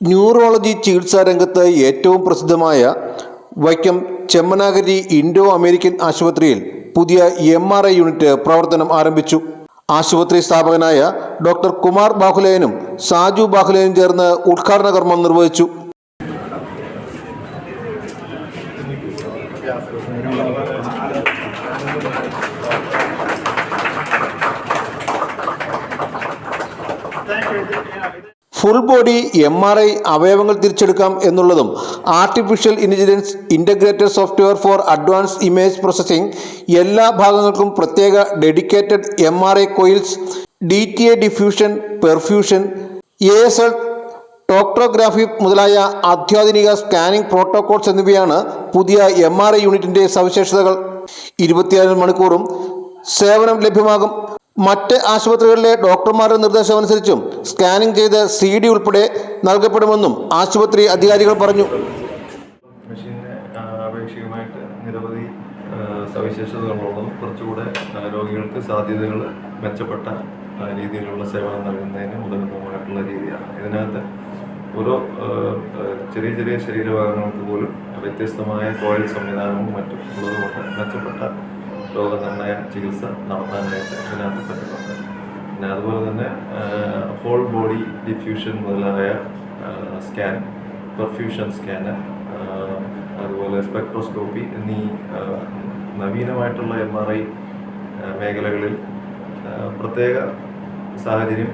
Neurology ചികിത്സാ രംഗത്ത് ഏറ്റവും പ്രസിദ്ധമായ വൈക്കം ചെമ്മനാഗരി ഇൻഡോ അമേരിക്കൻ ആശുപത്രിയിൽ പുതിയ എം ആർ ഐ യൂണിറ്റ് പ്രവർത്തനം ആരംഭിച്ചു. ആശുപത്രി സ്ഥാപകനായ ഡോക്ടർ കുമാർ ബാഹുലേനും സാജു ബാഹുലേനും ചേർന്ന് ഉദ്ഘാടന കർമ്മം നിർവഹിച്ചു. Full body M R I അവയവങ്ങൾ തിരിച്ചെടുക്കാം എന്നുള്ളതും artificial intelligence integrated software for advance image processing എല്ലാ ഭാഗങ്ങൾക്കും പ്രത്യേക dedicated M R I coils D T A diffusion perfusion A S L tractography മുതലായ അത്യാധുനിക സ്കാനിംഗ് പ്രോട്ടോകോൾസ് എന്നിവയാണ് പുതിയ എം ആർ ഐ യൂണിറ്റിന്റെ സവിശേഷതകൾ. ഇരുപത്തിയാറ് മണിക്കൂറും സേവനം ലഭ്യമാകും. മറ്റ് ആശുപത്രികളിലെ ഡോക്ടർമാരുടെ നിർദ്ദേശമനുസരിച്ചും സ്കാനിംഗ് ചെയ്ത് സി ഡി ഉൾപ്പെടെ നൽകപ്പെടുമെന്നും ആശുപത്രി അധികാരികൾ പറഞ്ഞു. ആപേക്ഷികമായിട്ട് നിരവധി സവിശേഷതകളുള്ളതും കുറച്ചുകൂടെ രോഗികൾക്ക് സാധ്യതകൾ മെച്ചപ്പെട്ട രീതിയിലുള്ള സേവനം നൽകുന്നതിന് ഉദകുന്നതുമായിട്ടുള്ള രീതിയാണ്. ഇതിനകത്ത് ഓരോ ചെറിയ ചെറിയ ശരീരഭാഗങ്ങൾക്ക് പോലും വ്യത്യസ്തമായ കോയിൽ സംവിധാനവും മറ്റും ഉള്ളതുകൊണ്ട് മെച്ചപ്പെട്ട രോഗനിർണയ ചികിത്സ നടത്താനായിട്ട് ഇതിനകത്ത് പറ്റുന്നുണ്ട്. പിന്നെ അതുപോലെ തന്നെ ഹോൾ ബോഡി ഡിഫ്യൂഷൻ മുതലായ സ്കാൻ പെർഫ്യൂഷൻ സ്കാന് അതുപോലെ സ്പെക്ട്രോസ്കോപ്പി എന്നീ നവീനമായിട്ടുള്ള എം ആർ ഐ മേഖലകളിൽ പ്രത്യേക സാഹചര്യം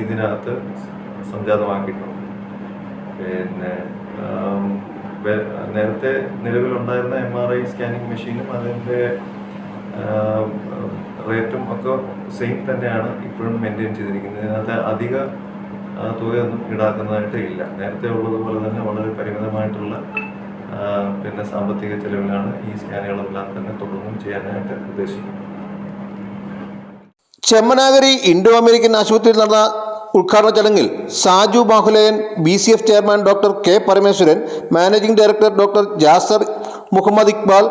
ഇതിനകത്ത് സംജാതമാക്കിയിട്ടുണ്ട്. പിന്നെ നേരത്തെ നിലവിലുണ്ടായിരുന്ന എം ആർ ഐ സ്കാനിങ് മെഷീനും അതിന്റെ റേറ്റും ഒക്കെ സെയിം തന്നെയാണ് ഇപ്പോഴും മെയിന്റെയിൻ ചെയ്തിരിക്കുന്നത്. ഇതിനകത്ത് അധിക തുകയൊന്നും ഈടാക്കുന്നതായിട്ട് ഇല്ല. നേരത്തെ ഉള്ളതുപോലെ തന്നെ വളരെ പരിമിതമായിട്ടുള്ള പിന്നെ സാമ്പത്തിക ചെലവിലാണ് ഈ സ്കാനുകളെല്ലാം തന്നെ തുടർന്നും ചെയ്യാനായിട്ട് ഉദ്ദേശിക്കുന്നത്. ചെമ്മനാഗരി ഇൻഡോ അമേരിക്കൻ ആശുപത്രിയിൽ നടന്ന ഉദ്ഘാടന ചടങ്ങിൽ Saju Bahulayan B C F chairman doctor K Parameswaran managing director doctor Jasar Muhammad Iqbal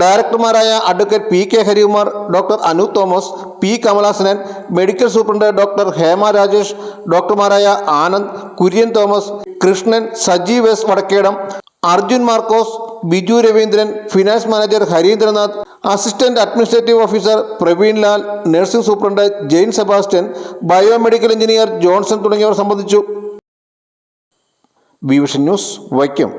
ഡയറക്ടർമാരായ advocate P K Harikumar doctor Anu Thomas P Kamalasanan medical superintendent doctor Hema Rajesh ഡോക്ടർമാരായ Anand Kurian Thomas Krishnan Sajeev S Vadakkedam Arjun Markose Biju Raveendran finance manager Harindranath assistant administrative officer Praveen Lal nursing superintendent Jain Sebastian biomedical engineer Johnson തുടങ്ങിയവർ സംബന്ധിച്ചു. B vision news Vaikom.